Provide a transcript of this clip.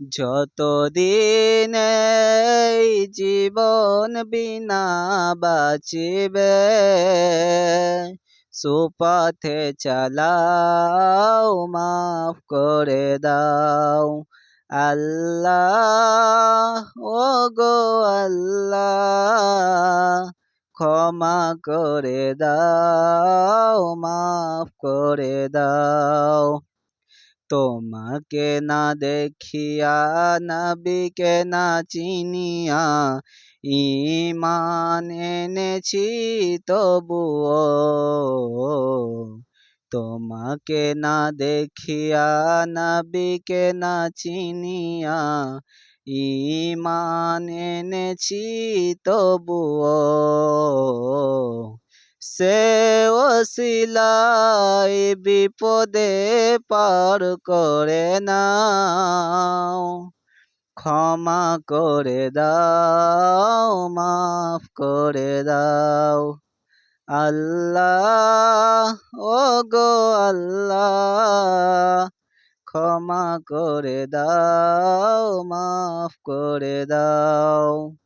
যতদিন এই জীবন বিনা বাঁচিবে, সুপথে চালাও, মাফ করে দাও। আল্লাহ ও গো আল্লাহ, ক্ষমা করে দাও, মাফ করে দাও। তোমাকে না দেখিয়া, নবীকে না চিনিয়া ইমান এনেছি তবুও। তোমাকে না দেখিয়া, নবীকে না চিনিয়া ইমান এনেছি তবুও। সে ওসিলাই বিপদে পার করে নাও। ক্ষমা করে দাও, মাফ করে দাও। আল্লাহ ও গো আল্লাহ, ক্ষমা করে দাও, মাফ করে দাও।